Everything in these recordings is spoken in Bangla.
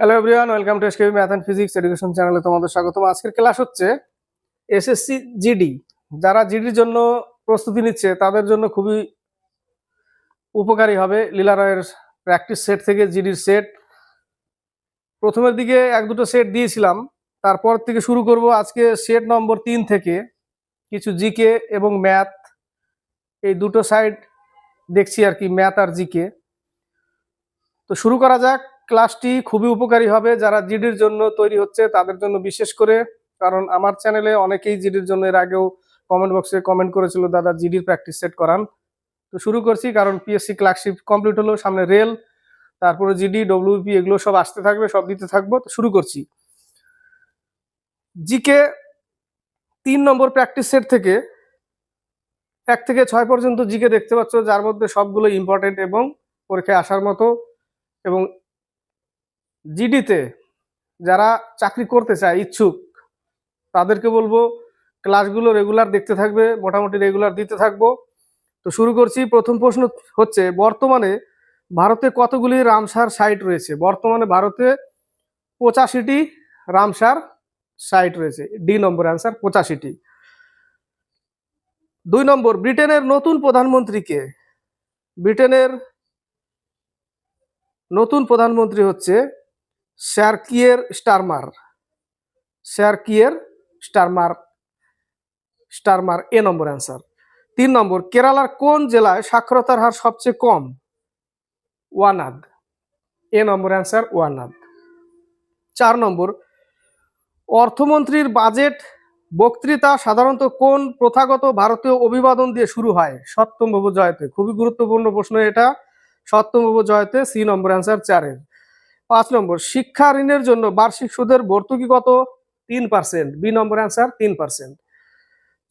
Hello everyone welcome to SKB math and physics education চ্যানেলে তোমাদের স্বাগতম। আজকের ক্লাস হচ্ছে এসএসসি জিডি যারা জিডির জন্য প্রস্তুতি নিচ্ছে, তাদের জন্য খুবই উপকারী হবে লীলা রয়ের প্র্যাকটিস সেট থেকে জিডির সেট প্রথমের দিকে এক দুটো সেট দিয়েছিলাম, তারপর থেকে শুরু করব আজকে সেট নম্বর তিন থেকে। কিছু জিকে এবং ম্যাথ এই দুটো সাইড দেখছি আর কি ম্যাথ আর জিকে তো শুরু করা যাক। ক্লাসটি খুবই উপকারী হবে। যারা জিডির জন্য তৈরি হচ্ছে তাদের জন্য বিশেষ করে। কারণ আমার চ্যানেলে অনেকেই জিডির জন্য এর আগেও কমেন্ট বক্সে কমেন্ট করেছিল, দাদা, জিডির প্র্যাকটিস সেট করান। তো শুরু করছি, কারণ পিএসসি ক্লাসশিপ কমপ্লিট হলো, সামনে রেল তারপরে জিডি ডব্লিউপি এগুলো সব আসতে থাকবে, সব দিতে থাকব। তো শুরু করছি। জিকে তিন নম্বর প্র্যাকটিস সেট থেকে এক থেকে ছয় পর্যন্ত জিকে দেখতে পাচ্ছ, যার মধ্যে সবগুলো ইম্পর্টেন্ট এবং পরীক্ষায় আসার মতো এবং জিডিতে যারা চাকরি করতে চায়, ইচ্ছুক, তাদেরকে বলব, ক্লাসগুলো রেগুলার দেখতে থাকবে, মোটামুটি রেগুলার দিতে থাকব। তো শুরু করছি, প্রথম প্রশ্ন হচ্ছে, বর্তমানে ভারতে কতগুলি রামসার সাইট রয়েছে? বর্তমানে ভারতে পঁচাশিটি রামসার সাইট রয়েছে। ডি নম্বর অ্যান্সার পঁচাশিটি। দুই নম্বর, ব্রিটেনের নতুন প্রধানমন্ত্রীকে ব্রিটেনের নতুন প্রধানমন্ত্রী হচ্ছে sir Keir Starmer sir Keir Starmer Starmer A number answer. তিন নম্বর, কেরালার কোন জেলায় সাক্ষরতার হার সবচেয়ে কম? Wayanad. A number answer Wayanad. চার নম্বর, অর্থমন্ত্রীর বাজেট বক্তৃতা সাধারণত কোন প্রথাগত ভারতীয় অভিবাদন দিয়ে শুরু হয়? সপ্তমবাবু জয়তে খুবই গুরুত্বপূর্ণ প্রশ্ন এটা। সপ্তমবাবু জয়তে সি নম্বর অ্যান্সার চারের। পাঁচ নম্বর, শিক্ষা ঋণের জন্য বার্ষিক সুদের ভর্তুকি কত? তিন পার্সেন্ট। বি নম্বর অ্যান্সার, তিন পার্সেন্ট।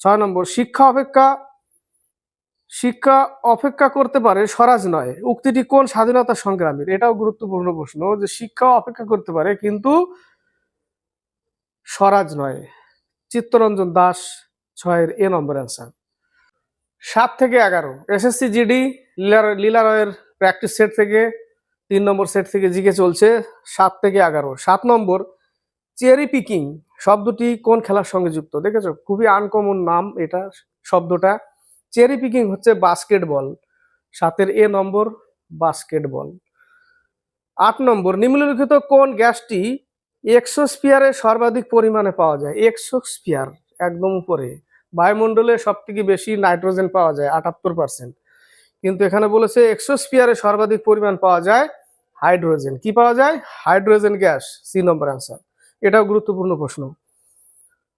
ছয় নম্বর, শিক্ষা অপেক্ষা শিক্ষা অপেক্ষা করতে পারে স্বরাজ নয়। উক্তিটি কোন স্বাধীনতা সংগ্রামীর? এটাও গুরুত্বপূর্ণ প্রশ্ন যে শিক্ষা অপেক্ষা করতে পারে কিন্তু স্বরাজ নয়। চিত্তরঞ্জন দাস ছয়ের এ নম্বর অ্যান্সার। সাত থেকে এগারো, এসএসসি জিডি, লীলা রয়ের প্র্যাকটিস সেট থেকে তিন নম্বর সেট থেকে জিকে চলছে সাত থেকে এগারো। সাত নম্বর, চেরি পিকিং, শব্দটি কোন খেলার সঙ্গে যুক্ত? দেখেছ? খুবই আনকমন নাম এটা শব্দটা। চেরি পিকিং হচ্ছে বাস্কেটবল। সাতের এ নম্বর, বাস্কেটবল। আট নম্বর, নিম্নলিখিত কোন গ্যাসটি এক্সোস্পিয়ারে সর্বাধিক পরিমাণে পাওয়া যায়? এক্সোস্পিয়ার একদম উপরে। বায়ুমণ্ডলে সব থেকে বেশি নাইট্রোজেন পাওয়া যায়, আটাত্তর পার্সেন্ট কিন্তু এখানে বলেছে এক্সোস্পিয়ারে সর্বাধিক পরিমাণ পাওয়া যায় হাইড্রোজেন। কি পাওয়া যায়? Hydrogen gas. C number answer. এটাও গুরুত্বপূর্ণ প্রশ্ন।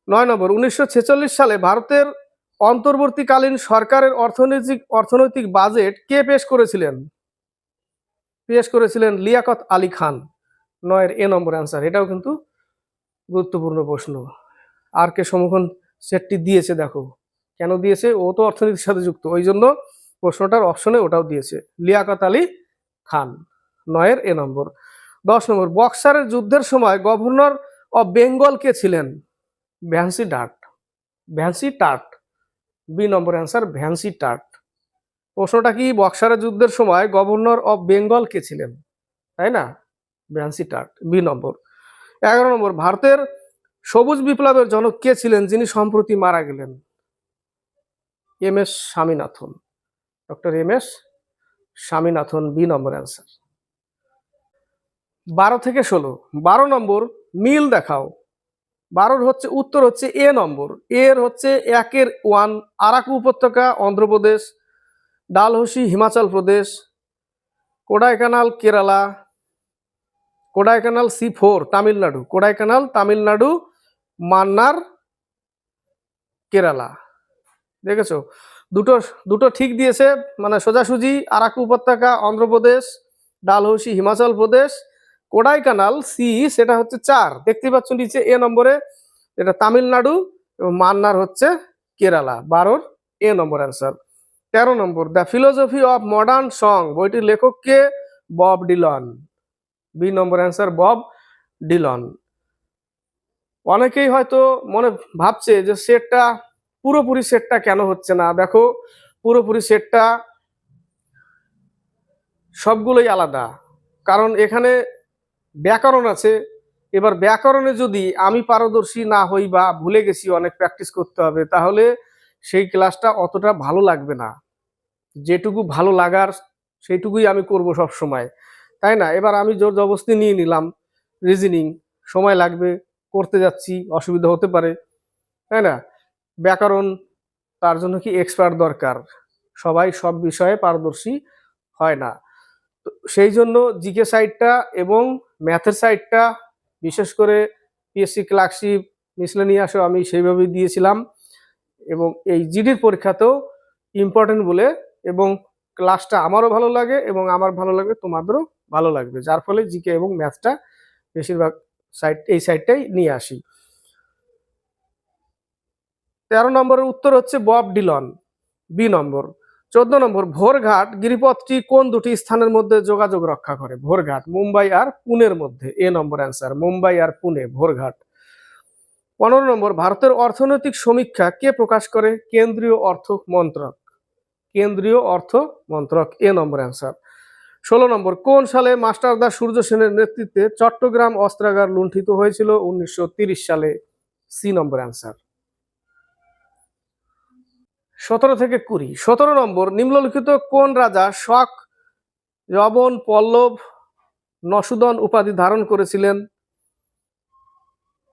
নয় নম্বর, উনিশশো ছেচল্লিশ সালে ভারতের অন্তর্বর্তীকালীন সরকারের অর্থনৈতিক অর্থনৈতিক বাজেট কে পেশ করেছিলেন? পেশ করেছিলেন লিয়াকত আলী খান। নয়ের এ নম্বর অ্যান্সার। এটাও কিন্তু গুরুত্বপূর্ণ প্রশ্ন। আর কে সমুখন সেটটি দিয়েছে দেখো। কেন দিয়েছে? ও তো অর্থনীতির সাথে যুক্ত। ওই জন্য প্রশ্নটার অপশনে ওটাও দিয়েছে। লিয়াকত আলী খান। নয়ের এ নম্বর। দশ নম্বর, বক্সারের যুদ্ধের সময় গভর্নর অফ বেঙ্গল কে ছিলেন? ভ্যান্সি ডাট ভ্যান্সি টাট বি নম্বর অ্যান্সার, ভ্যান্সি টাট প্রশ্নটা কি, বক্সারের যুদ্ধের সময় গভর্নর অফ বেঙ্গল কে ছিলেন? তাই না? ভ্যান্সি টাট বি নম্বর। এগারো নম্বর, ভারতের সবুজ বিপ্লবের জনক কে ছিলেন যিনি সম্প্রতি মারা গেলেন? M S Swaminathan. Doctor M S Swaminathan, B number answer. বারো থেকে ষোলো। বারো নম্বর, মিল দেখাও। বারোর হচ্ছে, উত্তর হচ্ছে এ নম্বর। এর হচ্ছে একের ওয়ান, আরাকু উপত্যকা, Andhra Pradesh. Dalhousie, Himachal Pradesh. Kodaikanal, Kerala. Kodaikanal, C four, Tamil Nadu. Kodaikanal, Tamil Nadu, Munnar, Kerala. দেখেছ? দুটো দুটো ঠিক দিয়েছে। মানে সোজাসুজি, আরাকু উপত্যকা, অন্ধ্রপ্রদেশ, ডালহৌসি, হিমাচল প্রদেশ। কোডাইকানাল সি, সেটা হচ্ছে চার। দেখতে পাচ্ছ নিচে এ নম্বরে এটা তামিলনাড়ু এবং মান্নার হচ্ছে কেরালা। বারোর এ নম্বর অ্যান্সার। তেরো নম্বর, the philosophy of modern song, বইটির লেখককে Bob Dylan. B number answer, Bob Dylan. অনেকেই হয়তো মনে ভাবছে যে সেটটা, পুরোপুরি সেটটা কেন হচ্ছে না? দেখো, পুরোপুরি সেটটা সবগুলোই আলাদা। কারণ এখানে ব্যাকরণ আছে। এবার ব্যাকরণে যদি আমি পারদর্শী না হই বা ভুলে গেছি, অনেক প্র্যাকটিস করতে হবে, তাহলে সেই ক্লাসটা অতটা ভালো লাগবে না। যেটুকু ভালো লাগার, সেইটুকুই আমি করব সব সময় তাই না? এবার আমি জোর জবস্তি নিয়ে নিলাম রিজনিং সময় লাগবে, করতে যাচ্ছি, অসুবিধা হতে পারে। তাই না? ব্যাকরণ, তার জন্য কি এক্সপার্ট দরকার? সবাই সব বিষয়ে পারদর্শী হয় না। তো সেই জন্য জিকে সাইডটা এবং ম্যাথের সাইডটা, বিশেষ করে পিএসসি ক্লার্কশিপ মিসলেনিয়াসও আমি সেইভাবেই দিয়েছিলাম। এবং এই জিডির পরীক্ষাতেও ইম্পর্টেন্ট বলে এবং ক্লাসটা আমারও ভালো লাগে এবং আমার ভালো লাগবে তোমাদেরও ভালো লাগবে। যার ফলে জিকে এবং ম্যাথটা বেশিরভাগ সাইড এই সাইডটাই নিয়ে আসি। তেরো নম্বরের উত্তর হচ্ছে বব ডিলন বি নম্বর চোদ্দ নম্বর, ভোরঘাট গিরিপথটি কোন দুটি স্থানের মধ্যে যোগাযোগ রক্ষা করে? ভোরঘাট, মুম্বাই আর পুনের মধ্যে। এ নম্বর অ্যান্সার মুম্বাই আর পুনে, ভোরঘাট। পনেরো নম্বর, ভারতের অর্থনৈতিক সমীক্ষা কে প্রকাশ করে? কেন্দ্রীয় অর্থ মন্ত্রক। কেন্দ্রীয় অর্থ মন্ত্রক, এ নম্বর অ্যান্সার ষোলো নম্বর, কোন সালে মাস্টারদা সূর্য সেনের নেতৃত্বে চট্টগ্রাম অস্ত্রাগার লুণ্ঠিত হয়েছিল? উনিশশো সালে। সি নম্বর অ্যান্সার সতেরো থেকে কুড়ি। সতেরো নম্বর, নিম্নলিখিত কোন রাজা শক যবন পল্লব, নসুদন উপাধি ধারণ করেছিলেন?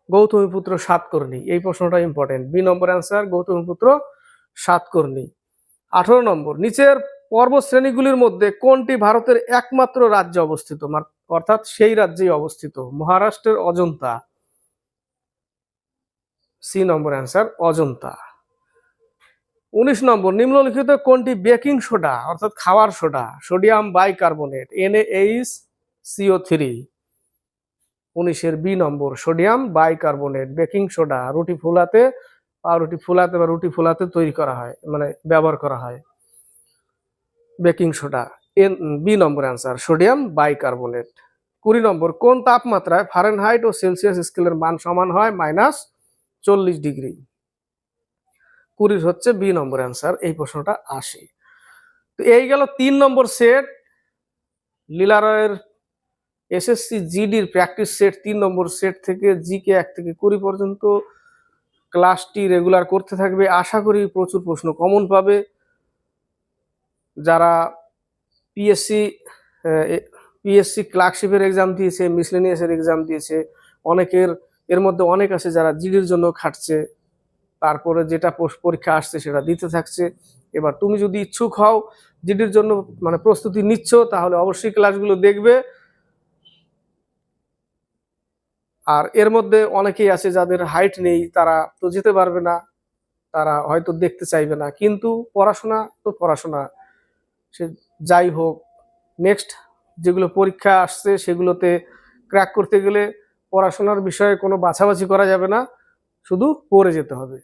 গৌতমীপুত্র সাতকর্ণী এই প্রশ্নটা important B number answer Gautamiputra Satakarni আঠারো নম্বর, নিচের পর্বত শ্রেণীগুলির মধ্যে কোনটি ভারতের একমাত্র রাজ্যে অবস্থিত? অর্থাৎ সেই রাজ্যেই অবস্থিত। মহারাষ্ট্রের Ajanta. C number answer Ajanta. উনিশ নম্বর, নিম্নলিখিত কোনটি বেকিং সোডা, অর্থাৎ খাওয়ার soda, sodium bicarbonate NH CO three উনিশের B number, sodium bicarbonate, baking soda, রুটি ফুলাতে রুটি ফুলাতে বা রুটি ফুলাতে তৈরি করা হয় মানে ব্যবহার করা হয়। Baking soda. And, B number answer, sodium bicarbonate. কুড়ি নম্বর, কোন তাপমাত্রায় ফারেনহাইট ও সেলসিয়াস স্কেলের মান সমান হয়? মাইনাস চল্লিশ ডিগ্রি। কুড়ির হচ্ছে বি নম্বর অ্যান্সার, এই প্রশ্নটা আসে। তো এই গেল তিন নম্বর সেট। লীলারয়ের এসএসসি জিডির প্র্যাকটিস সেট তিন নম্বর সেট থেকে জিকে এক থেকে কুড়ি পর্যন্ত। ক্লাসটি রেগুলার করতে থাকবে। আশা করি প্রচুর প্রশ্ন কমন পাবে। যারা পিএসসি পিএসসি ক্লার্কশিপের এক্সাম দিয়েছে মিসলেনিয়াসের এক্সাম দিয়েছে, অনেকের, এর মধ্যে অনেক আছে যারা জিডির জন্য খাটছে। তারপরে যেটা পরীক্ষা আসছে সেটা দিতে থাকছে। এবার তুমি যদি ইচ্ছুক হও, জিডির জন্য মানে প্রস্তুতি নিচ্ছ, তাহলে অবশ্যই ক্লাসগুলো দেখবে। আর এর মধ্যে অনেকেই আছে যাদের হাইট নেই, তারা তো যেতে পারবে না, তারা হয়তো দেখতে চাইবে না। কিন্তু পড়াশোনা তো পড়াশোনা। সে যাই হোক নেক্সট যেগুলো পরীক্ষা আসছে সেগুলোতে ক্র্যাক করতে গেলে পড়াশোনার বিষয়ে কোনো বাছাবাছি করা যাবে না, শুধু পড়ে যেতে হবে।